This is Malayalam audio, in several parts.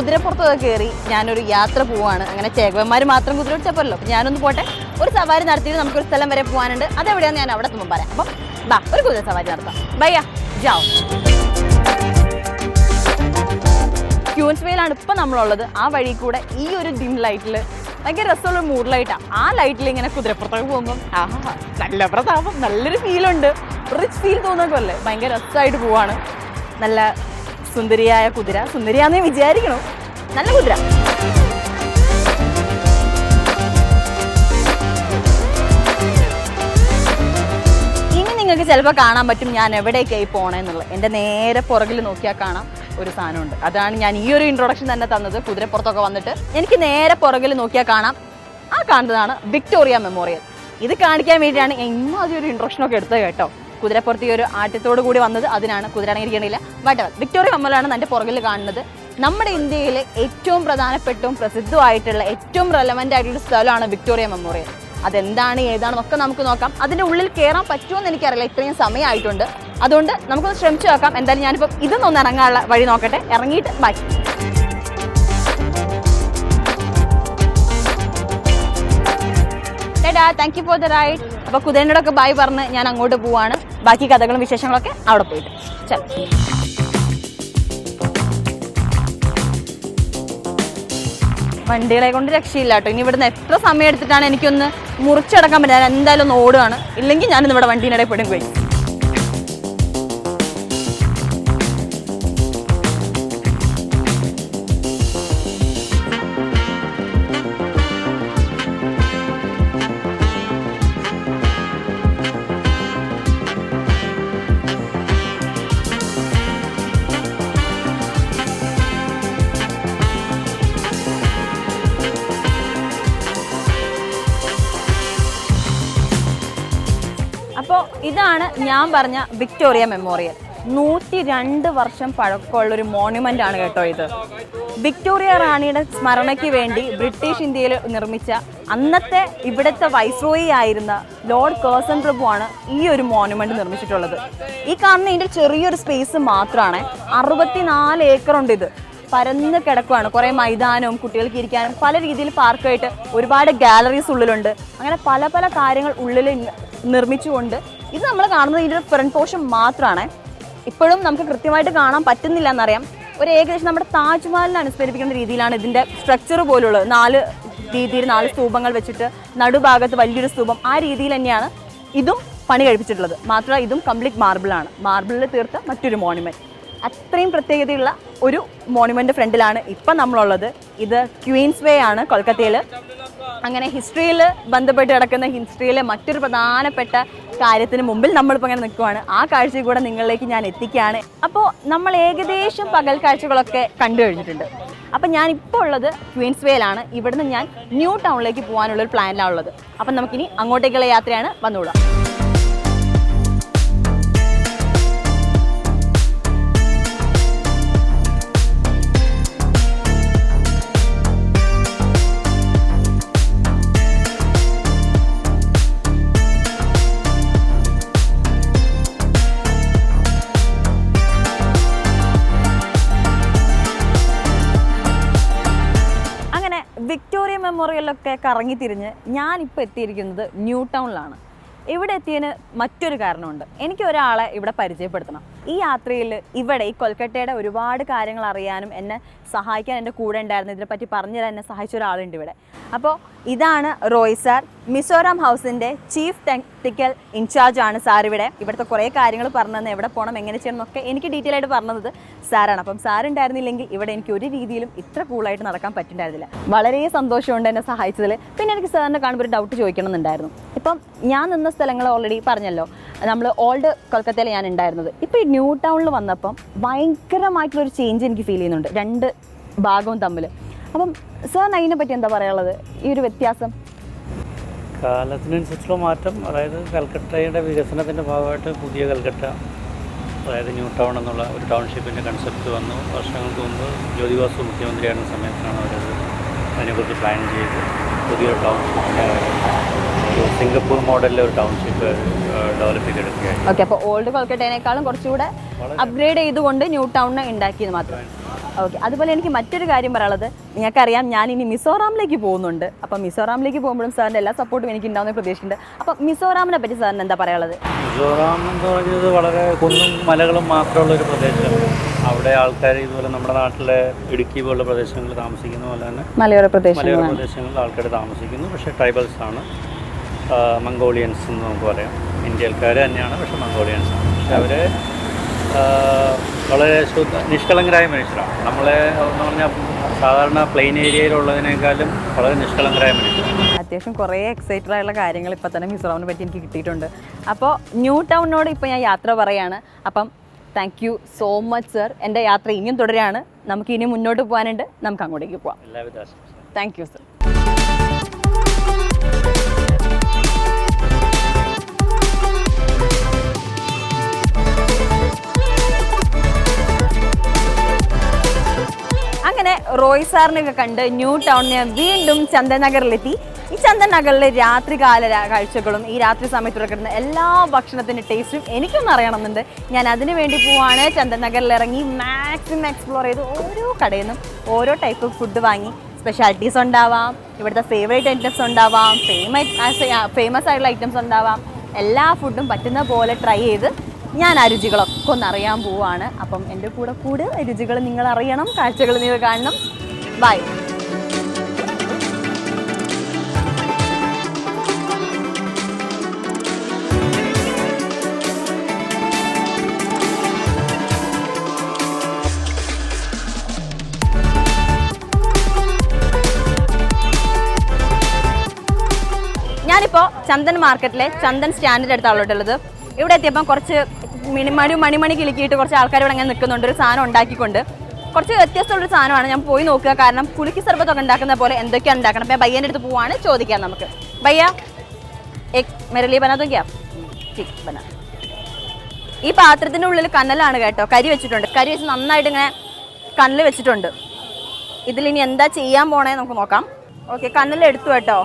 കുതിരപ്പുറത്തൊക്കെ കയറി ഞാനൊരു യാത്ര പോവാണ്. അങ്ങനെ ചേകവന്മാർ മാത്രം കുതിര പിടിച്ചപ്പോഴല്ലോ ഞാനൊന്ന് പോട്ടെ. ഒരു സവാരി നടത്തിയിട്ട് നമുക്കൊരു സ്ഥലം വരെ പോകാനുണ്ട് അതെവിടെയാണെന്ന് ഞാൻ അവിടെ എത്തുമ്പോൾ പറയാം. അപ്പം ബാ ഒരു കുതിര സവാരി നടത്താം. ബയ്യ ക്യൂൻസ് ക്യൂൻസ്വേയിലാണ് ഇപ്പം നമ്മളുള്ളത്. ആ വഴി കൂടെ ഈ ഒരു ഡിം ലൈറ്റിൽ ഭയങ്കര രസമുള്ള മൂഡ് ലൈറ്റാണ് ആ. ലൈറ്റിൽ ഇങ്ങനെ കുതിരപ്പുറത്തൊക്കെ പോകുമ്പം ആഹാ നല്ല പ്രതാപം നല്ലൊരു ഫീലുണ്ട് റിച്ച് ഫീൽ തോന്നുന്നൊക്കെ അല്ലേ? ഭയങ്കര രസമായിട്ട് പോവാണ്. നല്ല സുന്ദരിയായ കുതിര. സുന്ദരിയാന്നേ വിചാരിക്കണോ. നല്ല കുതിര. ഇനി നിങ്ങൾക്ക് ചിലപ്പോൾ കാണാൻ പറ്റും ഞാൻ എവിടേക്കായി പോണേന്നുള്ളത് എന്റെ നേരെ പുറകിൽ നോക്കിയാൽ കാണാം ഒരു സാധനമുണ്ട്. അതാണ് ഞാൻ ഈ ഒരു ഇൻട്രൊഡക്ഷൻ തന്നെ തന്നത്. കുതിരപ്പുറത്തൊക്കെ വന്നിട്ട് എനിക്ക് നേരെ പുറകിൽ നോക്കിയാൽ കാണാം. ആ കാണുന്നതാണ് വിക്ടോറിയ മെമ്മോറിയൽ ഇത് കാണിക്കാൻ വേണ്ടിയാണ് ഞാൻ അതൊരു ഇൻട്രൊഡക്ഷൻ ഒക്കെ എടുത്തത് കേട്ടോ. കുതിരപ്പുറത്ത് ഈ ഒരു ആറ്റത്തോടു കൂടി വന്നത് അതിനാണ്. കുതിര അടങ്ങിയിരിക്കണില്ല ബട്ട് വിക്ടോറിയ കമ്മലാണ് എന്റെ പുറകിൽ കാണുന്നത്. നമ്മുടെ ഇന്ത്യയിലെ ഏറ്റവും പ്രധാനപ്പെട്ടും പ്രസിദ്ധമായിട്ടുള്ള ഏറ്റവും റെലവന്റ് ആയിട്ടുള്ള സ്ഥലമാണ് വിക്ടോറിയ മെമ്മോറിയൽ അതെന്താണ് ഏതാണെന്നൊക്കെ നമുക്ക് നോക്കാം. അതിന്റെ ഉള്ളിൽ കയറാൻ പറ്റുമോ എന്ന് എനിക്കറിയില്ല. ഇത്രയും സമയമായിട്ടുണ്ട്. അതുകൊണ്ട് നമുക്കൊന്ന് ശ്രമിച്ചു നോക്കാം. എന്തായാലും ഞാനിപ്പോൾ ഇതൊന്നൊന്ന് ഇറങ്ങാനുള്ള വഴി നോക്കട്ടെ. ഇറങ്ങിയിട്ട് ബൈ ടാ thank you for the ride അപ്പൊ കുതിരനോടൊക്കെ ബൈ പറഞ്ഞ് ഞാൻ അങ്ങോട്ട് പോവാണ്. ബാക്കി കഥകളും വിശേഷങ്ങളൊക്കെ അവിടെ പോയിട്ട്. ചൽ വണ്ടികളെ കൊണ്ട് രക്ഷയില്ല കേട്ടോ. ഇനി ഇവിടുന്ന് എത്ര സമയം എടുത്തിട്ടാണ് എനിക്കൊന്ന് മുറിച്ചടക്കാൻ പറ്റുക ഞാൻ എന്തായാലും ഒന്ന് ഓടുകയാണ് ഇല്ലെങ്കിൽ ഞാനിന്ന് ഇവിടെ വണ്ടീനിടയിൽ പെടും പോയി ഇതാണ് ഞാൻ പറഞ്ഞ വിക്ടോറിയ മെമ്മോറിയൽ. നൂറ്റി രണ്ട് വർഷം പഴക്കമുള്ള ഒരു മോണുമെന്റ് ആണ് കേട്ടോ ഇത്. വിക്ടോറിയ റാണിയുടെ സ്മരണയ്ക്ക് വേണ്ടി ബ്രിട്ടീഷ് ഇന്ത്യയിൽ നിർമ്മിച്ച അന്നത്തെ ഇവിടുത്തെ വൈസ്രോയി ആയിരുന്ന ലോർഡ് കേഴ്സൺ ആണ് ഈ ഒരു മോണുമെന്റ് നിർമ്മിച്ചിട്ടുള്ളത്. ഈ കാണുന്ന ഇതിന്റെ ചെറിയൊരു സ്പേസ് മാത്രമാണ് അറുപത്തിനാല് ഏക്കർ ഉണ്ട് ഇത്. പരന്ന് കിടക്കുകയാണ് കുറേ മൈതാനവും കുട്ടികൾക്ക് ഇരിക്കാനും പല രീതിയിൽ പാർക്കായിട്ട് ഒരുപാട് ഗാലറീസ് ഉള്ളിലുണ്ട്. അങ്ങനെ പല പല കാര്യങ്ങൾ ഉള്ളിൽ നിർമ്മിച്ചുകൊണ്ട് ഇത് നമ്മൾ കാണുന്നത് ഇതിന്റെ ഫ്രണ്ട് പോർഷൻ മാത്രമാണ് ഇപ്പോഴും നമുക്ക് കൃത്യമായിട്ട് കാണാൻ പറ്റുന്നില്ല എന്നറിയാം ഒരു ഏകദേശം നമ്മുടെ താജ്മഹലിനെ അനുസ്മരിപ്പിക്കുന്ന രീതിയിലാണ് ഇതിന്റെ സ്ട്രക്ചർ പോലുള്ളത്. നാല് രീതിയിൽ നാല് സ്തൂപങ്ങൾ വെച്ചിട്ട് നടുഭാഗത്ത് വലിയൊരു സ്തൂപം ആ രീതിയിൽ തന്നെയാണ് ഇതും പണി കഴിപ്പിച്ചിട്ടുള്ളത്. മാത്രമല്ല ഇതും കംപ്ലീറ്റ് മാർബിളാണ് മാർബിളിൽ തീർത്ത മറ്റൊരു മോണുമെന്റ് അത്രയും പ്രത്യേകതയുള്ള ഒരു മോണുമെന്റ് ഫ്രണ്ടിലാണ് ഇപ്പം നമ്മളുള്ളത്. ഇത് ക്വീൻസ് വേ ആണ് കൊൽക്കത്തയിൽ അങ്ങനെ ഹിസ്റ്ററിയിൽ ബന്ധപ്പെട്ട് കിടക്കുന്ന ഹിസ്റ്ററിയിലെ മറ്റൊരു പ്രധാനപ്പെട്ട കാര്യത്തിന് മുമ്പിൽ നമ്മളിപ്പോൾ അങ്ങനെ നിൽക്കുവാണ്. ആ കാഴ്ച കൂടെ നിങ്ങളിലേക്ക് ഞാൻ എത്തിക്കുകയാണ്. അപ്പോൾ നമ്മൾ ഏകദേശം പകൽ കാഴ്ചകളൊക്കെ കണ്ടു കഴിഞ്ഞിട്ടുണ്ട്. അപ്പം ഞാൻ ഇപ്പോൾ ഉള്ളത് ക്വീൻസ് വേലാണ് ഇവിടുന്ന് ഞാൻ ന്യൂ ടൗണിലേക്ക് പോകാനുള്ള ഒരു പ്ലാനിലാണ് ഉള്ളത്. അപ്പം നമുക്കിനി അങ്ങോട്ടേക്കുള്ള യാത്രയാണ് വന്നുകൂടാം മെമ്മോറിയലൊക്കെ കറങ്ങി തിരിഞ്ഞ് ഞാനിപ്പോൾ എത്തിയിരിക്കുന്നത് ന്യൂ ടൗണിലാണ്. ഇവിടെ എത്തിയതിന് മറ്റൊരു കാരണമുണ്ട്. എനിക്ക് ഒരാളെ ഇവിടെ പരിചയപ്പെടുത്തണം. ഈ യാത്രയിൽ ഇവിടെ ഈ കൊൽക്കട്ടയുടെ ഒരുപാട് കാര്യങ്ങൾ അറിയാനും എന്നെ സഹായിക്കാൻ എന്റെ കൂടെ ഉണ്ടായിരുന്നു. ഇതിനെപ്പറ്റി പറഞ്ഞു തരാൻ എന്നെ സഹായിച്ച ഒരാളുണ്ട് ഇവിടെ. അപ്പോൾ ഇതാണ് റോയ് സാർ. മിസോറാം ഹൗസിന്റെ ചീഫ് ടെക്നിക്കൽ ഇൻചാർജ് ആണ് സാർ ഇവിടെ. ഇവിടുത്തെ കുറേ കാര്യങ്ങൾ പറഞ്ഞു തന്നെ എവിടെ പോകണം എങ്ങനെ ചെയ്യണം എന്നൊക്കെ എനിക്ക് ഡീറ്റെയിൽ ആയിട്ട് പറഞ്ഞത് സാറാണ്. അപ്പം സാർ ഉണ്ടായിരുന്നില്ലെങ്കിൽ ഇവിടെ എനിക്ക് ഒരു രീതിയിലും ഇത്ര കൂളായിട്ട് നടക്കാൻ പറ്റുന്നുണ്ടായിരുന്നില്ല വളരെ സന്തോഷമുണ്ട് എന്നെ സഹായിച്ചതിൽ. പിന്നെ എനിക്ക് സാറിനെ കാണുമ്പോൾ ഒരു ഡൗട്ട് ചോദിക്കണമെന്നുണ്ടായിരുന്നു. ഇപ്പം ഞാൻ നിന്ന സ്ഥലങ്ങൾ ഓൾറെഡി പറഞ്ഞല്ലോ. നമ്മൾ ഓൾഡ് കൊൽക്കത്തയിൽ ഞാൻ ഉണ്ടായിരുന്നത്. ഇപ്പോൾ ഈ ന്യൂ ടൗണിൽ വന്നപ്പം ഭയങ്കരമായിട്ടുള്ളൊരു ചേഞ്ച് എനിക്ക് ഫീൽ ചെയ്യുന്നുണ്ട്. രണ്ട് ഭാഗവും തമ്മിൽ അപ്പം സാറിന് അതിനെ പറ്റി എന്താ പറയാനുള്ളത്? ഈ ഒരു വ്യത്യാസം? കാലത്തിനനുസരിച്ചുള്ള മാറ്റം അതായത് കൽക്കട്ടയുടെ വികസനത്തിന്റെ ഭാഗമായിട്ട് പുതിയ കൽക്കട്ട അതായത് ന്യൂ ടൗൺ എന്നുള്ള ഒരു ടൗൺഷിപ്പിന്റെ കൺസെപ്റ്റ് വന്നു. വർഷങ്ങൾക്ക് മുമ്പ് ജ്യോതിബാസു മുഖ്യമന്ത്രിയായിരുന്ന സമയത്താണ് അവരത് അതിനെക്കുറിച്ച് പ്ലാൻ ചെയ്ത് പുതിയ ടൗൺഷിപ്പിന്റെ സിംഗപ്പൂർ മോഡലിലെ ഒരു ടൗൺഷിപ്പ് ഡെവലപ്പ് ചെയ്തെടുക്കുകയാണ് ഓക്കെ അപ്പോൾ ഓൾഡ് കൊൽക്കട്ടേനേക്കാളും കുറച്ചുകൂടെ അപ്ഗ്രേഡ് ചെയ്തുകൊണ്ട് ന്യൂ ടൗണിനെ ഉണ്ടാക്കിയത് മാത്രം. ഓക്കെ അതുപോലെ എനിക്ക് മറ്റൊരു കാര്യം പറയാനുള്ളത്. നിങ്ങൾക്കറിയാം ഞാൻ ഇനി മിസോറാമിലേക്ക് പോകുന്നുണ്ട്. അപ്പം മിസോറാമിലേക്ക് പോകുമ്പോഴും സാറിന്റെ എല്ലാ സപ്പോർട്ടും എനിക്ക് ഉണ്ടാവുന്ന പ്രതീക്ഷയുണ്ട് അപ്പം മിസോറാമിനെ പറ്റി സാറിന് എന്താ പറയാനുള്ളത്? മിസോറാം എന്ന് പറഞ്ഞത് വളരെ കുന്നും മലകളും മാത്രമുള്ള ഒരു പ്രദേശമാണ് അവിടെ ആൾക്കാർ ഇതുപോലെ നമ്മുടെ നാട്ടിലെ ഇടുക്കി പോലുള്ള പ്രദേശങ്ങളിൽ താമസിക്കുന്ന പോലെ തന്നെ മലയോര പ്രദേശങ്ങളിൽ ആൾക്കാർ താമസിക്കുന്നു. പക്ഷേ ട്രൈബൽസ് ആണ്. മംഗോളിയൻസ് എന്ന് നമുക്ക് പറയാം. ഇന്ത്യക്കാർ തന്നെയാണ് പക്ഷെ മംഗോളിയൻസ് ആണ്. പക്ഷെ അവർ വളരെ ശുദ്ധ നിഷ്കളങ്കരായ മനുഷ്യരാണ്. നമ്മളെ എന്ന് പറഞ്ഞാൽ സാധാരണ പ്ലെയിൻ ഏരിയയിലുള്ളതിനേക്കാളും വളരെ നിഷ്കളങ്കരായ മനുഷ്യരാണ്. അത്യാവശ്യം കുറേ എക്സൈറ്റഡ് ആയിട്ടുള്ള കാര്യങ്ങൾ ഇപ്പോൾ തന്നെ മിസോറാമിനെ പറ്റി എനിക്ക് കിട്ടിയിട്ടുണ്ട്. അപ്പോൾ ന്യൂ ടൗണിനോട് ഇപ്പോൾ ഞാൻ യാത്ര പറയാണ്. അപ്പം thank you so much sir എന്റെ യാത്ര ഇനിയും തുടരുകയാണ്. നമുക്ക് ഇനി മുന്നോട്ട് പോകാനുണ്ട്. നമുക്ക് അങ്ങോട്ടേക്ക് പോവാം. എല്ലാവിധ താങ്ക് യു സർ അങ്ങനെ റോയ് സാറിനെയൊക്കെ കണ്ട് ന്യൂ ടൗണിന് വീണ്ടും ചന്ദൻ നഗറിലെത്തി ഈ ചന്ദൻ നഗറിലെ രാത്രികാല കാഴ്ചകളും ഈ രാത്രി സമയത്ത് കിട്ടുന്ന എല്ലാ ഭക്ഷണത്തിന്റെ ടേസ്റ്റും എനിക്കൊന്നും അറിയണമെന്നുണ്ട്. ഞാൻ അതിനു വേണ്ടി പോവാണ്. ചന്ദൻ നഗറിൽ ഇറങ്ങി മാക്സിമം എക്സ്പ്ലോർ ചെയ്ത് ഓരോ കടയിൽ നിന്നും ഓരോ ടൈപ്പ് ഫുഡ് വാങ്ങി. സ്പെഷ്യാലിറ്റീസ് ഉണ്ടാവാം. ഇവിടുത്തെ ഫേവറേറ്റ് ഐറ്റംസ് ഉണ്ടാവാം. ഫേമസ് ഫേമസ് ആയിട്ടുള്ള ഐറ്റംസ് ഉണ്ടാവാം. എല്ലാ ഫുഡും പറ്റുന്ന പോലെ ട്രൈ ചെയ്ത് ഞാൻ ആ രുചികളൊക്കെ ഒന്ന് അറിയാൻ പോവാണ്. അപ്പം എന്റെ കൂടെ കൂടെ രുചികൾ നിങ്ങൾ അറിയണം കാഴ്ചകൾ നിങ്ങൾ കാണണം. ബൈ ഞാനിപ്പോൾ ചന്ദൻ മാർക്കറ്റിലെ ചന്ദൻ സ്റ്റാൻഡിന്റെ അടുത്താണ് ഉള്ളത് ഇവിടെ എത്തിയപ്പം കുറച്ച് മിനിമണി മണിമണി കിളിക്കിയിട്ട് കുറച്ച് ആൾക്കാർ ഇവിടെ അങ്ങനെ നിൽക്കുന്നുണ്ട്. ഒരു സാധനം ഉണ്ടാക്കിക്കൊണ്ട്. കുറച്ച് വ്യത്യസ്തമുള്ളൊരു സാധനമാണ്. ഞാൻ പോയി നോക്കുക. കാരണം പുളിക്ക് സർബത്തൊക്കെ ഉണ്ടാക്കുന്ന പോലെ എന്തൊക്കെയാണ് ഉണ്ടാക്കണം. അപ്പം ബയ്യന്റെ അടുത്ത് പോവാണ്. ചോദിക്കാം നമുക്ക്. ബയ്യ എക് മെരലി ബനാതോ ക്യാ ചിക് ബനാ ഈ പാത്രത്തിന്റെ ഉള്ളിൽ കണ്ണലാണ് കേട്ടോ. കരി വെച്ചിട്ടുണ്ട്. കരി വെച്ച് നന്നായിട്ട് ഇങ്ങനെ കണ്ണിൽ വെച്ചിട്ടുണ്ട്. ഇതിലിനി എന്താ ചെയ്യാൻ പോണേ നമുക്ക് നോക്കാം. ഓക്കെ കണ്ണിലെടുത്തു കേട്ടോ.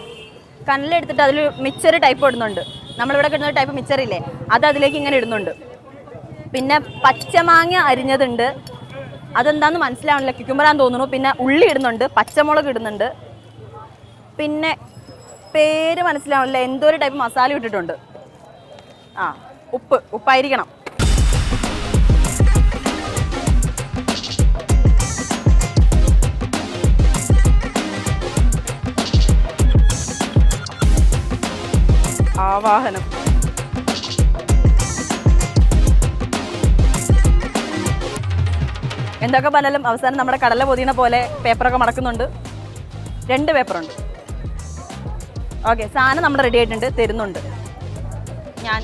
കണ്ണിലെടുത്തിട്ട് അതിൽ മിക്സർ ടൈപ്പ് ഇടുന്നുണ്ട്. നമ്മളിവിടെ കിട്ടുന്ന ടൈപ്പ് മിച്ചറില്ലേ അത് അതിലേക്ക് ഇങ്ങനെ ഇടുന്നുണ്ട്. പിന്നെ പച്ചമാങ്ങ അരിഞ്ഞതുണ്ട്. അതെന്താന്ന് മനസ്സിലാവണില്ല. ക്യുക്കുമ്പറാന്ന് തോന്നുന്നു. പിന്നെ ഉള്ളി ഇടുന്നുണ്ട്. പച്ചമുളക് ഇടുന്നുണ്ട്. പിന്നെ പേര് മനസ്സിലാവണില്ല. എന്തോ ഒരു ടൈപ്പ് മസാല ഇട്ടിട്ടുണ്ട്. ആ ഉപ്പ്. ഉപ്പായിരിക്കണം. ആവാഹനം എന്തൊക്കെ പറഞ്ഞാലും അവസാനം നമ്മുടെ കടല പൊതിയണ പോലെ പേപ്പറൊക്കെ മടക്കുന്നുണ്ട്. രണ്ട് പേപ്പറുണ്ട്. ഓക്കെ സാധനം നമ്മൾ റെഡി ആയിട്ടുണ്ട് തരുന്നുണ്ട്. ഞാൻ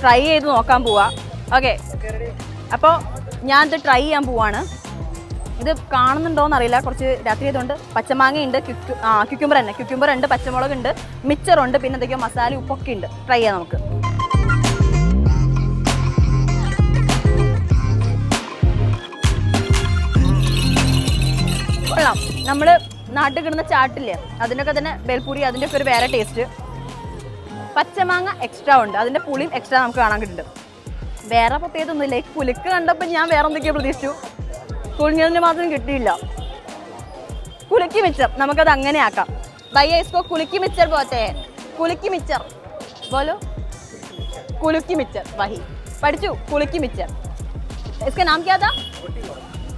ട്രൈ ചെയ്ത് നോക്കാൻ പോവാ. ഓക്കെ അപ്പോൾ ഞാനിത് ട്രൈ ചെയ്യാൻ പോവാണ്. ഇത് കാണുന്നുണ്ടോയെന്ന് അറിയില്ല. കുറച്ച് രാത്രി ആയതുകൊണ്ട് പച്ചമാങ്ങയുണ്ട് ആ ക്യുക്കുമ്പർ തന്നെ. ക്യുക്യുംബർ ഉണ്ട് പച്ചമുളക് ഉണ്ട് മിച്ചറുണ്ട് പിന്നെ എന്തൊക്കെയോ മസാല ഉപ്പൊക്കെ ഉണ്ട്. ട്രൈ ചെയ്യാം നമുക്ക്. കൊള്ളാം. നമ്മൾ നാട്ടിൽ കിടന്ന ചാട്ടില്ലേ? അതിനൊക്കെ തന്നെ ബേൽപൂരി അതിന്റെ ഒക്കെ ഒരു വേറെ ടേസ്റ്റ് പച്ചമാങ്ങ എക്സ്ട്രാ ഉണ്ട്. അതിന്റെ പുളിയും എക്സ്ട്രാ നമുക്ക് കാണാൻ കിട്ടുന്നുണ്ട്. വേറെ പ്രത്യേകത ഒന്നുമില്ല ഈ പുലിക്ക് കണ്ടപ്പോൾ ഞാൻ വേറെ എന്തൊക്കെയോ പ്രതീക്ഷിച്ചു. പുളിഞ്ഞതിന് മാത്രം കിട്ടിയില്ല. കുലുക്കി മിച്ചർ. നമുക്കത് അങ്ങനെ ആക്കാം ഭയ്യ ഇസ്കോ കുലുക്കി മിച്ചർ പോത്തെ കുലുക്കി മിച്ചർ. ബോലോ. കുലുക്കി മിച്ചർ. വഹി. പഠിച്ചു. കുലുക്കി മിച്ചർ. इसका നാം क्या था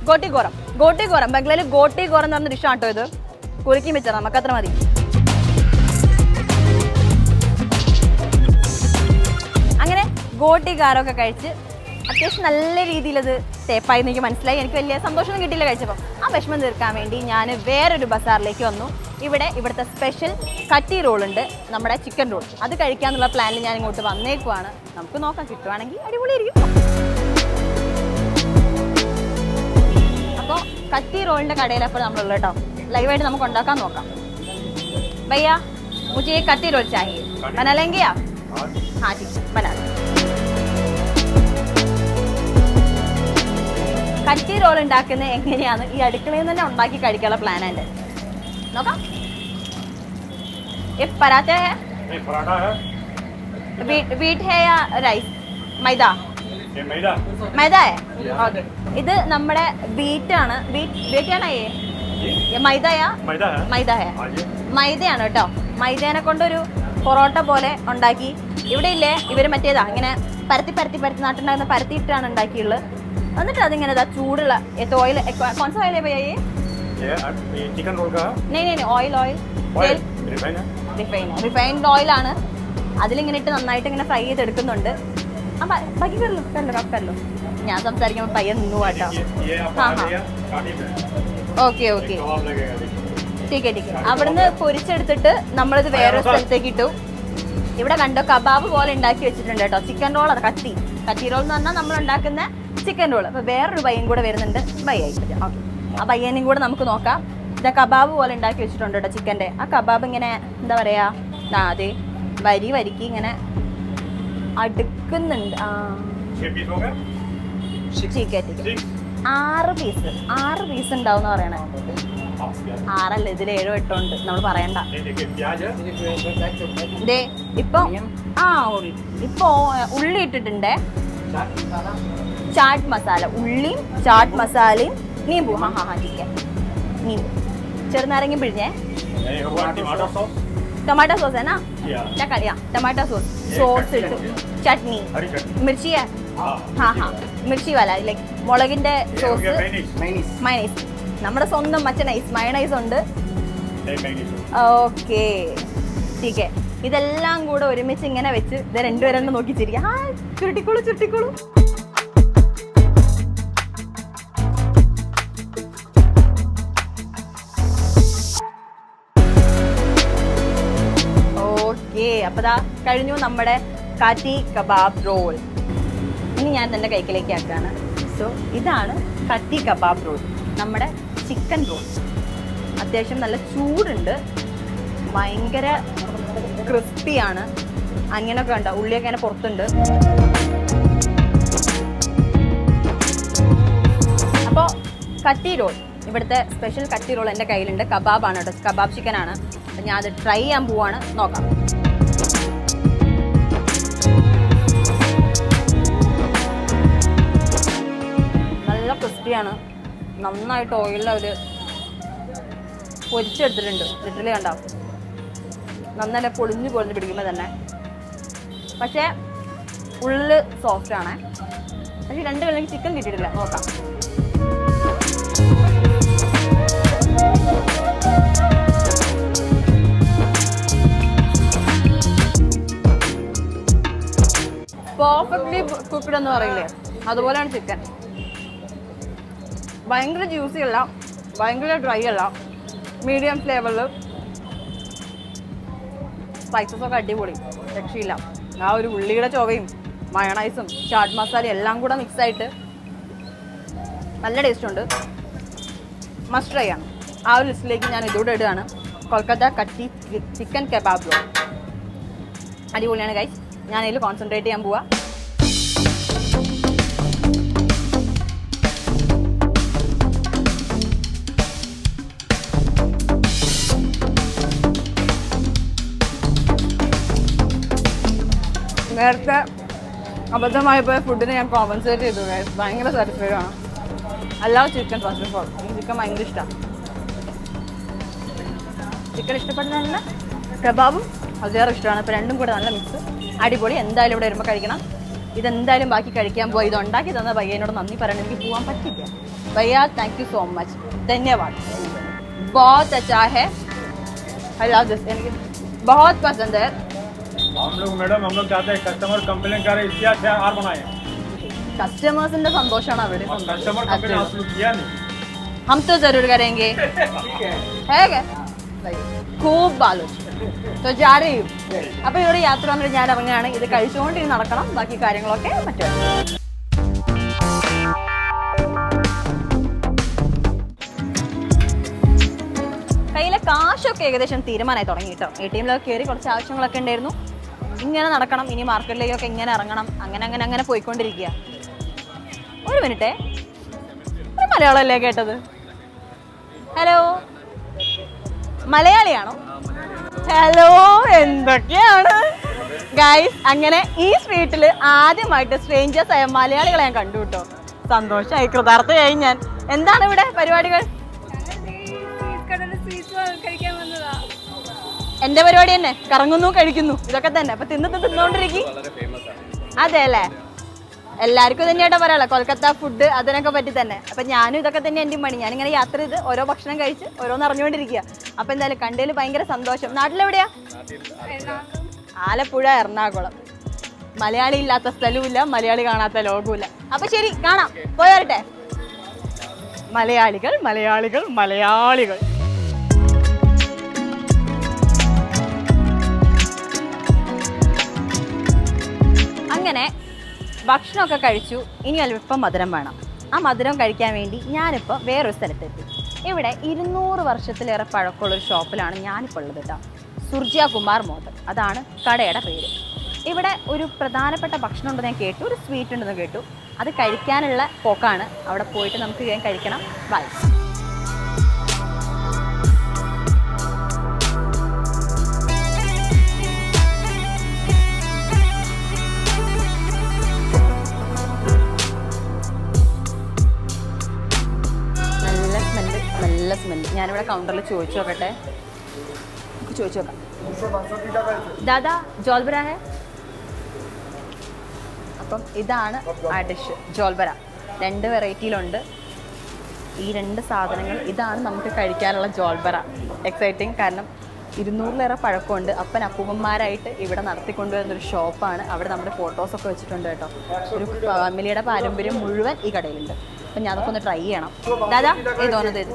ഗോട്ടി കോറം ഗോട്ടി കോറം ബംഗ്ലായിൽ ഗോട്ടി കോറം എന്ന് പറഞ്ഞ ഡിഷാണ് കേട്ടോ ഇത്. കുലുക്കി മിച്ചർ. നമുക്കത്ര മതി. അങ്ങനെ ഗോട്ടി കാരമൊക്കെ കഴിച്ച് അത്യാവശ്യം നല്ല രീതിയിൽ അത് സേഫായി എനിക്ക് മനസ്സിലായി എനിക്ക് വലിയ സന്തോഷമൊന്നും കിട്ടിയില്ല കഴിച്ചപ്പോൾ ആ വിഷമം തീർക്കാൻ വേണ്ടി ഞാൻ വേറൊരു ബസാറിലേക്ക് വന്നു ഇവിടെ ഇവിടുത്തെ സ്പെഷ്യൽ കട്ടി റോൾ ഉണ്ട് നമ്മുടെ ചിക്കൻ റോൾ അത് കഴിക്കാന്നുള്ള പ്ലാനിൽ ഞാൻ ഇങ്ങോട്ട് വന്നേക്കുവാണ് നമുക്ക് നോക്കാം കിട്ടുവാണെങ്കിൽ അടിപൊളിയായിരിക്കും അപ്പോൾ കത്തി റോളിൻ്റെ കടയിലപ്പോൾ നമ്മളുള്ളത് കേട്ടോ ലൈവായിട്ട് നമുക്ക് ഉണ്ടാക്കാൻ നോക്കാം भैया मुझे एक कत्ती रोल चाहिए बना लेंगे आप हाँ ठीक है बना കട്ടി റോൾ ഉണ്ടാക്കുന്നത് എങ്ങനെയാണ് ഈ അടുക്കളയിൽ നിന്ന് തന്നെ ഉണ്ടാക്കി കഴിക്കാനുള്ള പ്ലാൻ ഉണ്ട് നോക്കാം ये पराठा है नहीं पराठा है वीट वीट है या राइस मैदा ये मैदा മൈദായ ഓക്കെ ഇത് നമ്മുടെ ബീറ്റ് ആണ് ബീറ്റ് ബീറ്റ് ആണേ മൈദയാ मैदा है മൈദ ഹേ हाँ जी മൈദയാണ് കേട്ടോ മൈദേനെ കൊണ്ടൊരു പൊറോട്ട പോലെ ഉണ്ടാക്കി ഇവിടെ ഇല്ലേ ഇവര് മറ്റേതാ ഇങ്ങനെ പരത്തി പരത്തി പരത്തി നാട്ടുണ്ടാകുന്ന പരത്തിയിട്ടാണ് ഉണ്ടാക്കിയുള്ളത് എന്നിട്ട് അതിങ്ങനെ ഇതാ ചൂടുള്ള ഓയിൽ കോൺസ ഓയിൽ ഭയ്യ ये ये ये चिकन रोल का नहीं नहीं ഓയിൽ ഓയിൽ ऑयल रिफाइन है റിഫൈൻ റിഫൈൻഡ് ഓയിലാണ് അതിലിങ്ങനെ ഇട്ട് നന്നായിട്ട് ഇങ്ങനെ ഫ്രൈ ചെയ്തെടുക്കുന്നുണ്ട് ആ ബ- ബാക്കി കല്ലോ കല്ലോ കല്ലോ ഞാൻ സംസാരിക്കുമ്പോൾ പയ്യൻ നിന്നു കേട്ടോ ये ये आप हाँ, आ हाँ। गया काटी में ഓക്കെ ഓക്കെ कबाब लगेगा देखिए ടീക്കെ ടീക്കെ അവിടുന്ന് പൊരിച്ചെടുത്തിട്ട് നമ്മളിത് വേറെ സ്ഥലത്തേക്ക് ഇട്ടു ഇവിടെ കണ്ടോ കബാബ് പോലെ ഉണ്ടാക്കി വെച്ചിട്ടുണ്ട് കേട്ടോ ചിക്കൻ റോൾ ആണ് കത്തി കത്തി റോൾ എന്ന് പറഞ്ഞാൽ നമ്മൾ ഉണ്ടാക്കുന്ന ചിക്കൻ റോൾ അപ്പൊ വേറൊരു പയ്യൻ കൂടെ വരുന്നുണ്ട്. ബൈ ആയിട്ട് ആ പയ്യനെയും കൂടെ നമുക്ക് നോക്കാം. ഇതാ കബാബ് പോലെ ഉണ്ടാക്കി വെച്ചിട്ടുണ്ട് കേട്ടോ ചിക്കന്റെ. ആ കബാബ് ഇങ്ങനെ എന്താ പറയാ? ആ അതെ വരി വരിക്ക് ഇങ്ങനെ അടുക്കുന്നുണ്ട്. ആറ് പീസ് ആറ് പീസ് ഉണ്ടാവും പറയണ. ആറല്ല ഇതിൽ ഏഴോ എട്ടോ ഉണ്ട്. നമ്മൾ പറയണ്ട. ഇപ്പൊ ആ ഇപ്പൊ ഉള്ളി ഇട്ടിട്ടുണ്ടേ. ചാട്ട് മസാല ഉള്ളിയും ചാട്ട് മസാലയും നീമ്പു ഹാ ഹാ ഹാ ചിക്കൻ നീമ്പു ചെറുനാരങ്ങ പിഴിഞ്ഞേ ये होगा टमाटो सॉस टमाटर सॉस है ना या क्या करिया टमाटर सॉस സോസ് ഇട്ട് ചട്നി हरी चटनी മിർച്ചി हाँ ഹാ ഹാ മിർച്ചി വല ലൈക്ക് മുളകിന്റെ ये हो गया സോസ് मैनीस മയണൈസ് നമ്മുടെ സ്വന്തം മച്ചനൈസ് മയണൈസ് ഉണ്ട് एक मैनीस ഓക്കെ ടീക്കെ ഇതെല്ലാം കൂടെ ഒരുമിച്ച് ഇങ്ങനെ വെച്ച് ഇത് രണ്ടുപേരും നോക്കി ചിരിക്കുക ആ ചുരുട്ടിക്കോളൂ ചുരുട്ടിക്കോളൂ ഓക്കെ അപ്പൊ ദാ കഴിഞ്ഞു നമ്മുടെ കാറ്റി കബാബ് റോൾ. ഇനി ഞാൻ എന്റെ കൈക്കിലേക്ക് ആക്കാണ്. സോ ഇതാണ് കത്തി കബാബ് റോൾ. നമ്മുടെ ചിക്കൻ റോൾ. അത്യാവശ്യം നല്ല ചൂടുണ്ട്. ഭയങ്കര ക്രിസ്പിയാണ് അങ്ങനെയൊക്കെ ഉണ്ട് ഉള്ളിയൊക്കെ അങ്ങനെ പുറത്തുണ്ട്. അപ്പോൾ കട്ടി റോൾ. ഇവിടുത്തെ സ്പെഷ്യൽ കട്ടി റോൾ എന്റെ കയ്യിലുണ്ട്. കബാബാണ് കേട്ടോ. കബാബ് അപ്പം ഞാൻ അത് ട്രൈ ചെയ്യാൻ പോവാണ്. നോക്കാം. ക്രിസ്പിയാണ് നന്നായിട്ട് ഓയിലിൽ അവർ പൊരിച്ചെടുത്തിട്ടുണ്ട്. ലിറ്ററലി കണ്ടോ? നന്നല്ല പൊളിഞ്ഞു പൊളിഞ്ഞ് പിടിക്കുമ്പോൾ തന്നെ. പക്ഷേ ഉള്ളിൽ സോഫ്റ്റ് ആണ്. പക്ഷേ രണ്ട് കളിക്ക് ചിക്കൻ കിട്ടിയിട്ടില്ല. നോക്കാം. പെർഫെക്റ്റ്ലി കുക്ക്ഡ് എന്ന് പറയില്ലേ? അതുപോലെയാണ് ചിക്കൻ ഭയങ്കര ജ്യൂസി അല്ല. ഭയങ്കര ഡ്രൈ അല്ല. മീഡിയം ഫ്ലേവറിൽ സ്പൈസസ് ഒക്കെ അടിപൊളി. രക്ഷയില്ല. ആ ഒരു ഉള്ളിയുടെ ചൊവയും മയണൈസും ചാട്ട് മസാല എല്ലാം കൂടെ മിക്സ് ആയിട്ട് നല്ല ടേസ്റ്റ് ഉണ്ട്. മസ്റ്റ് ട്രൈ ആണ്. ആ ഒരു ലിസ്റ്റിലേക്ക് ഞാൻ ഇതോടെ ഇടുകയാണ്. കൊൽക്കത്ത കട്ടി ചിക്കൻ കെബാബ്. അടിപൊളിയാണ് ഗൈസ് ഞാൻ അതിൽ കോൺസെൻട്രേറ്റ് ചെയ്യാൻ പോവാ. നേരത്തെ പോയ ഫുഡിനെ ഞാൻ കോമ്പൻസേറ്റ് ചെയ്തു ഗൈസ് ഭയങ്കര സാറ്റിസ്ഫൈഡ് ആണ്. അല്ലാതെ ചിക്കൻ ഫസ്റ്റ് ഓഫ് ഓൾ എനിക്ക് ചിക്കൻ ഭയങ്കര ഇഷ്ടമാണ് ചിക്കൻ ഇഷ്ടപ്പെടുന്നതല്ല കബാബും അതേറെ ഇഷ്ടമാണ്. ഇപ്പം രണ്ടും കൂടെ നല്ല മിക്സ് അടിപൊളി. എന്തായാലും ഇവിടെ വരുമ്പോൾ കഴിക്കണം. ഇതെന്തായാലും ബാക്കി കഴിക്കാൻ പോയി ഇത് ഉണ്ടാക്കി തന്ന ബയ്യനോട് നന്ദി പറയണം. എനിക്ക് പോകാൻ പറ്റില്ല. ഭയ്യ താങ്ക് യു സോ മച്ച് ധന്യവാദ്. ബോത്ത് അച്ചാഹെ ഹലോ ദിസ് എനിക്ക് ബഹുത് പസന്ദ हम लोग मैडम हम लोग चाहते हैं कस्टमर कंप्लेन करे इससे अच्छा और बनाए കസ്റ്റമേഴ്സിന്റെ സന്തോഷമാണ് അവര് और कस्टमर कंप्लेन आप लोग किया नहीं हम तो जरूर करेंगे है क्या खूब ബാലു तो जा रही हूँ അപ്പൊ ഇവിടെ യാത്ര വന്നിട്ട് ഞാൻ ഇറങ്ങുകയാണ് ഇത് കഴിച്ചുകൊണ്ട് ഇനി നടക്കണം ബാക്കി കാര്യങ്ങളൊക്കെ മറ്റു കയ്യിലെ കാശൊക്കെ ഏകദേശം തീരുമാനമായി തുടങ്ങി കേട്ടോ എ ടി എമ്മിലൊക്കെ കയറി കുറച്ച് ആവശ്യങ്ങളൊക്കെ ഉണ്ടായിരുന്നു ഇങ്ങനെ നടക്കണം ഇനി മാർക്കറ്റിലേക്കൊക്കെ ഇങ്ങനെ ഇറങ്ങണം അങ്ങനെ അങ്ങനെ അങ്ങനെ പോയിക്കൊണ്ടിരിക്കുക. ഒരു മിനിറ്റേ. ഒരു മലയാളമല്ലേ കേട്ടത്? ഹലോ മലയാളിയാണോ? ഹലോ എന്തൊക്കെയാണ്? ഗൈസ് അങ്ങനെ ഈ സ്ട്രീറ്റിൽ ആദ്യമായിട്ട് സ്ട്രേഞ്ചേഴ്സ് ആയ മലയാളികളെ ഞാൻ കണ്ടു കേട്ടോ. സന്തോഷമായി കൃതാർത്ഥയായി ഞാൻ. എന്താണ് ഇവിടെ പരിപാടികൾ? എന്റെ പരിപാടി തന്നെ. കറങ്ങുന്നു കഴിക്കുന്നു. ഇതൊക്കെ തന്നെ. അപ്പൊ തിന്ന് തിന്നോണ്ടിരിക്കും. അതെ അല്ലേ? എല്ലാവർക്കും തന്നെയായിട്ടാ പറയാലോ കൊൽക്കത്ത ഫുഡ് അതിനൊക്കെ പറ്റി തന്നെ. അപ്പൊ ഞാനും ഇതൊക്കെ തന്നെ എന്റെ പണി. ഞാനിങ്ങനെ യാത്ര ചെയ്ത് ഓരോ ഭക്ഷണം കഴിച്ച് ഓരോന്ന് അറിഞ്ഞുകൊണ്ടിരിക്കുക. അപ്പൊ എന്തായാലും കണ്ടതിൽ ഭയങ്കര സന്തോഷം. നാട്ടിലെവിടെയാ? ആലപ്പുഴ എറണാകുളം. മലയാളി ഇല്ലാത്ത സ്ഥലവുമില്ല. മലയാളി കാണാത്ത ലോകവുമില്ല. അപ്പൊ ശരി കാണാം. പോയി വരട്ടെ. മലയാളികൾ മലയാളികൾ മലയാളികൾ. അങ്ങനെ ഭക്ഷണമൊക്കെ കഴിച്ചു. ഇനി അല്പം മധുരം വേണം. ആ മധുരം കഴിക്കാൻ വേണ്ടി ഞാനിപ്പോൾ വേറൊരു സ്ഥലത്തെത്തി. ഇവിടെ ഇരുന്നൂറ് വർഷത്തിലേറെ പഴക്കമുള്ള ഒരു ഷോപ്പിലാണ് ഞാനിപ്പോൾ ഉള്ളത് കേട്ടോ സുർജിയ കുമാർ മോദൻ അതാണ് കടയുടെ പേര്. ഇവിടെ ഒരു പ്രധാനപ്പെട്ട ഭക്ഷണം ഉണ്ടെന്ന് ഞാൻ കേട്ടു. ഒരു സ്വീറ്റ് ഉണ്ടെന്ന് കേട്ടു. അത് കഴിക്കാനുള്ള പോക്കാണ്. അവിടെ പോയിട്ട് നമുക്ക് കഴിക്കണം. ബൈ ഞാനിവിടെ കൗണ്ടറിൽ ചോദിച്ചു നോക്കട്ടെ. ചോദിച്ചു നോക്കാം. ദാദാ ജോൽബര ഹേ? അപ്പം ഇതാണ് ആ ഡിഷ് ജോൽബര. രണ്ട് വെറൈറ്റിയിലുണ്ട് ഈ രണ്ട് സാധനങ്ങൾ ഇതാണ് നമുക്ക് കഴിക്കാനുള്ള ജോൽബര. എക്സൈറ്റിങ് കാരണം ഇരുന്നൂറിലേറെ പഴക്കമുണ്ട്. അപ്പൻ അപ്പൂപ്പന്മാരായിട്ട് ഇവിടെ നടത്തിക്കൊണ്ടുവരുന്ന ഒരു ഷോപ്പാണ് അവിടെ നമ്മുടെ ഫോട്ടോസൊക്കെ വെച്ചിട്ടുണ്ട് കേട്ടോ. ഒരു ഫാമിലിയുടെ പാരമ്പര്യം മുഴുവൻ ഈ കടയിലുണ്ട്. അപ്പം ഞാനതൊക്കെ ഒന്ന് ട്രൈ ചെയ്യണം ദാദാ ഏതോന്നത് ഇത്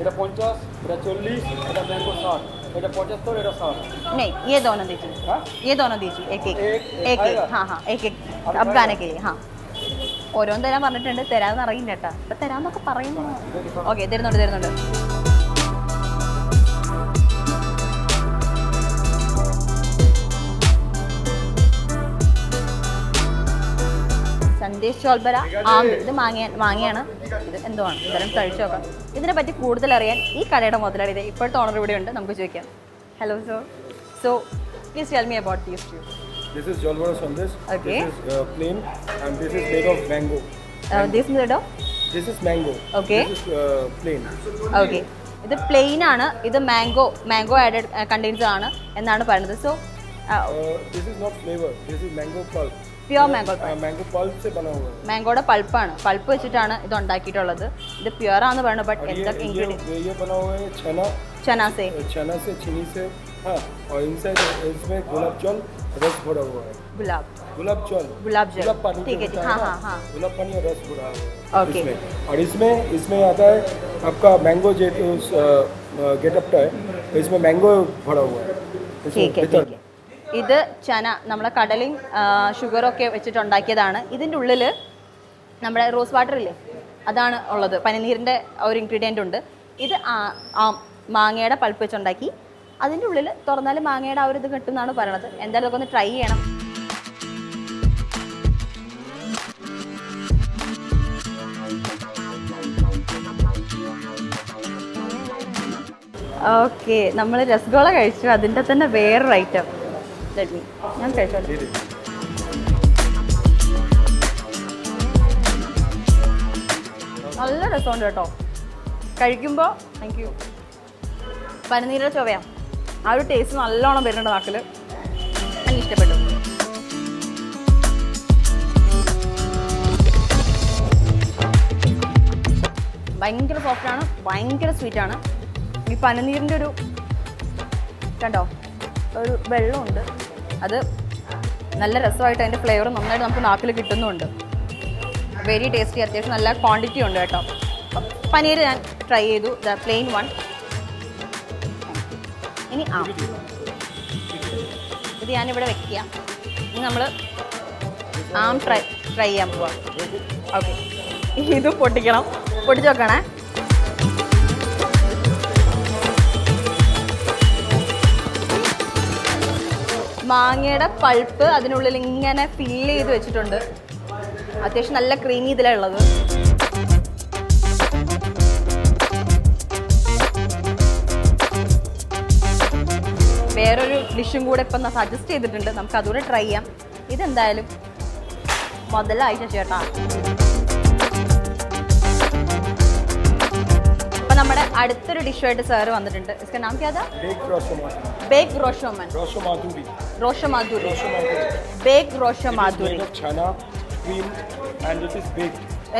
এটা পঞ্চাশ এটা চল্লিশ এটা ম্যাঙ্গো ষাট এটা পঁচাত্তর এটা ষাট नहीं ये दोनों दीजिए ये दोनों दीजिए एक एक एक एक हाँ हाँ एक एक अब गाने के लिए हाँ ഓരോന്ന് തരാൻ പറഞ്ഞിട്ടുണ്ട് തരാമെന്ന് അറിയില്ല കേട്ടാ ഇപ്പൊ തരാന്നൊക്കെ പറയുന്നു ഓക്കെ തരുന്നുണ്ട് തരുന്നുണ്ട് സന്ദേശ് ചോൽബര ആന്ത് ഇത് മാങ്ങ മാങ്ങയാണ് ഇത് എന്തോ ആണ് ഇതെല്ലാം കഴിച്ചു നോക്കാം ഇതിനെ പറ്റി കൂടുതൽ അറിയാൻ ഈ കടയുടെ മുതലാളി ഇത് ഇപ്പോഴത്തെ ഓണർ ഇവിടെ ഉണ്ട് നമുക്ക് ചോദിക്കാം hello so so please tell me about these two This is Jolbhora Sandesh. Okay. This is uh, plain and this is made of mango. These കേട്ടോ This is mango. Okay. This is uh, plain. ഇത് പ്ലെയിൻ ആണ് ഇത് മാംഗോ മാംഗോ ആഡഡ് കണ്ടെയ്ൻസ് ആണ് എന്നാണ് പറയുന്നത് so this this not flavour this This mango pulp. Pure mango Uh, mango pulp से बना हुआ है മാംഗോയുടെ പൾപ്പാണ് പൾപ്പ് വെച്ചിട്ടാണ് ഇത് ഉണ്ടാക്കിയിട്ടുള്ളത് ഇത് പ്യുവർ ആണെന്ന് പറയുന്നത് ബട്ട് और എന്തൊക്കെ ये, ഇൻഗ്രീഡിയൻ ये ये बना हुआ है चना ചനാസേ uh, चना से चीनी से हाँ और इनसाइड इसमें गुलाब जल रस भरा हुआ है ഗുലാബ് गुलाब जल गुलाब जल। गुलाब पानी ठीक है, जो होता हाँ, ना, हाँ, हाँ। गुलाब पानी और रस भरा हुआ है Okay. इसमें और इसमें इसमें आता है आपका मैंगो जो गेटअप है तो इसमें मैंगो भरा हुआ है इसमें ठीक है भीतर ठीक है ഇത് ചന നമ്മളെ കടലും ഷുഗറൊക്കെ ഒക്കെ ഉണ്ടാക്കിയതാണ് ഇതിന്റെ ഉള്ളിൽ നമ്മുടെ റോസ് വാട്ടർ ഇല്ലേ? അതാണ് ഉള്ളത്. പനിനീരിന്റെ ഒരു ഇൻഗ്രീഡിയന്റ് ഉണ്ട്. ഇത് ആ മാങ്ങയുടെ പൾപ്പ് വെച്ചുണ്ടാക്കി. അതിന്റെ ഉള്ളിൽ തുറന്നാൽ മാങ്ങയുടെ ആ ഒരു ഇത് കിട്ടുമെന്നാണ് പറയണത്. എന്തായാലും ഇതൊക്കെ ഒന്ന് ട്രൈ ചെയ്യണം. ഓക്കെ നമ്മൾ രസഗോള കഴിച്ചു. അതിന്റെ തന്നെ വേറൊരു ഐറ്റം ഞാൻ കഴിച്ചോളൂ നല്ല രസമുണ്ട് കേട്ടോ. കഴിക്കുമ്പോൾ താങ്ക് യു പനിനീരുടെ ചുവയാ ആ ഒരു ടേസ്റ്റ് നല്ലോണം വരുന്നുണ്ട് നാക്കിൽ എനിക്ക് ഇഷ്ടപ്പെട്ടു. ഭയങ്കര സോഫ്റ്റാണ് ഭയങ്കര ആണ്. ഈ പനിനീരിന്റെ ഒരു കണ്ടോ? ഒരു വെള്ളമുണ്ട്. അത് നല്ല രസമായിട്ട് അതിന്റെ ഫ്ലേവർ നന്നായിട്ട് നമുക്ക് നാക്കിൽ കിട്ടുന്നുണ്ട്. വെരി ടേസ്റ്റി അത്യാവശ്യം നല്ല ക്വാണ്ടിറ്റി ഉണ്ട് കേട്ടോ. പനീർ ഞാൻ ട്രൈ ചെയ്തു. ദ പ്ലെയിൻ വൺ ഇനി ആ. ഇത് ഞാനിവിടെ വെക്കുക. ഇനി നമ്മൾ ആം ട്രൈ ട്രൈ ചെയ്യാൻ പോവാം. ഓക്കെ ഇതും പൊട്ടിക്കണം. പൊട്ടിച്ച് വെക്കണേ. മാങ്ങയുടെ പൾപ്പ് അതിനുള്ളിൽ ഇങ്ങനെ ഫില്ല് ചെയ്ത് വെച്ചിട്ടുണ്ട്. അത്യാവശ്യം നല്ല ക്രീമി ഇതിലാണ് ഉള്ളത്. വേറൊരു ഡിഷും കൂടെ ഇപ്പം സജസ്റ്റ് ചെയ്തിട്ടുണ്ട്. നമുക്ക് അതുകൂടെ ട്രൈ ചെയ്യാം. ഇതെന്തായാലും മുതലായിട്ട് ചേട്ടാ. നമ്മുടെ അടുത്തൊരു ഡിഷുമായിട്ട് സാർ വന്നിട്ടുണ്ട്. ഇസ്കാ നാം ക്യാ ബേഗ് റോഷോമൻ റോഷമാധുരി ബേഗ് റോഷമാധുരി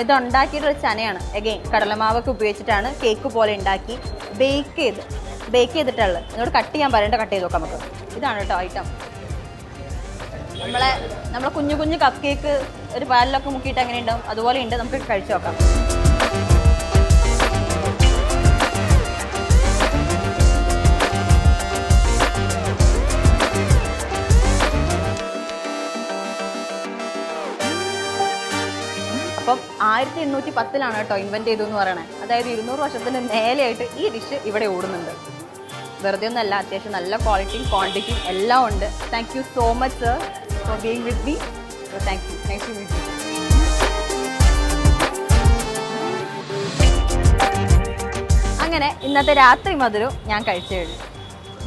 ഇത് ഉണ്ടാക്കിയിട്ടുള്ള ചനയാണ്. അഗെയിൻ കടലമാവൊക്കെ ഉപയോഗിച്ചിട്ടാണ് കേക്ക് പോലെ ഉണ്ടാക്കി ബേക്ക് ചെയ്ത് ബേക്ക് ചെയ്തിട്ടുള്ളത്. എന്നോട് കട്ട് ചെയ്യാൻ പറയേണ്ട കട്ട് ചെയ്ത് നോക്കാം നമുക്ക്. ഇതാണ് കേട്ടോ ഐറ്റം നമ്മളെ നമ്മളെ കുഞ്ഞു കുഞ്ഞു കപ്പ് കേക്ക് ഒരു പാലിലൊക്കെ മുക്കിയിട്ട് എങ്ങനെയുണ്ടാവും? അതുപോലെ ഉണ്ട്. നമുക്ക് കഴിച്ചു നോക്കാം. ആയിരത്തി എണ്ണൂറ്റി പത്തിലാണ് കേട്ടോ ഇൻവെന്റ് ചെയ്തു എന്ന് പറയണേ. അതായത് ഇരുന്നൂറ് വർഷത്തിന് മേലെയായിട്ട് ഈ ഡിഷ് ഇവിടെ ഓടുന്നുണ്ട്. വെറുതെ ഒന്നല്ല അത്യാവശ്യം നല്ല ക്വാളിറ്റിയും ക്വാണ്ടിറ്റിയും എല്ലാം ഉണ്ട്. Thank you so much sir for being with me thank you thank you meet അങ്ങനെ ഇന്നത്തെ രാത്രി മധുരം ഞാൻ കഴിച്ചു കഴിഞ്ഞു.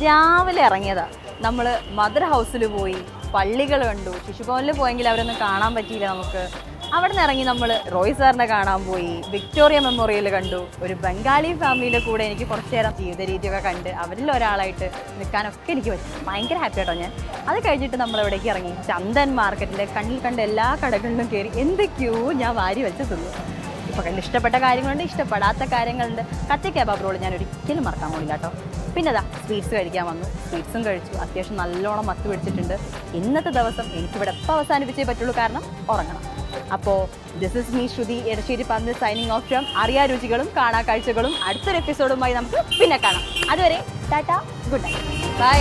രാവിലെ ഇറങ്ങിയതാണ് നമ്മൾ മദർ ഹൗസിൽ പോയി പള്ളികൾ കണ്ടു. ശിശുഭവനിൽ പോയെങ്കിൽ അവരൊന്നും കാണാൻ പറ്റിയില്ല നമുക്ക്. അവിടെ നിന്ന് ഇറങ്ങി നമ്മൾ റോയ് സാറിനെ കാണാൻ പോയി. വിക്ടോറിയ മെമ്മോറിയൽ കണ്ടു. ഒരു ബംഗാളി ഫാമിലിയുടെ കൂടെ എനിക്ക് കുറച്ചു നേരം ജീവിത രീതിയൊക്കെ കണ്ട് അവരിൽ ഒരാളായിട്ട് നിൽക്കാനൊക്കെ എനിക്ക് പറ്റി. ഭയങ്കര ഹാപ്പി ആട്ടോ ഞാൻ. അത് കഴിഞ്ഞിട്ട് നമ്മൾ എവിടേക്ക് ഇറങ്ങി. ചന്ദൻ മാർക്കറ്റിലെ കണ്ണിൽ കണ്ട എല്ലാ കടകളിലും കയറി എന്തൊക്കെയോ ഞാൻ വാരി വെച്ച് തിന്നു ഇപ്പോൾ കണ്ട് ഇഷ്ടപ്പെട്ട കാര്യങ്ങളുണ്ട് ഇഷ്ടപ്പെടാത്ത കാര്യങ്ങളുണ്ട്. കത്തി കേബാബ് റോൾ ഞാൻ ഒരിക്കലും മറക്കാൻ പോയില്ല കേട്ടോ പിന്നെ അതാ സ്വീറ്റ്സ് കഴിക്കാൻ വന്നു. സ്വീറ്റ്സും കഴിച്ചു. അത്യാവശ്യം നല്ലോണം മത്ത് പിടിച്ചിട്ടുണ്ട്. ഇന്നത്തെ ദിവസം എനിക്കിവിടെ എപ്പോൾ അവസാനിപ്പിച്ചേ പറ്റുള്ളൂ. കാരണം ഉറങ്ങണം. അപ്പോൾ this is me Shruti Edassery പറഞ്ഞ് സൈനിങ് ഓഫ് ഫ്രം അറിയാ രുചികളും കാണാ കാഴ്ചകളും അടുത്തൊരു എപ്പിസോഡുമായി നമുക്ക് പിന്നെ കാണാം. അതുവരെ ടാറ്റ ഗുഡ് നൈറ്റ് ബൈ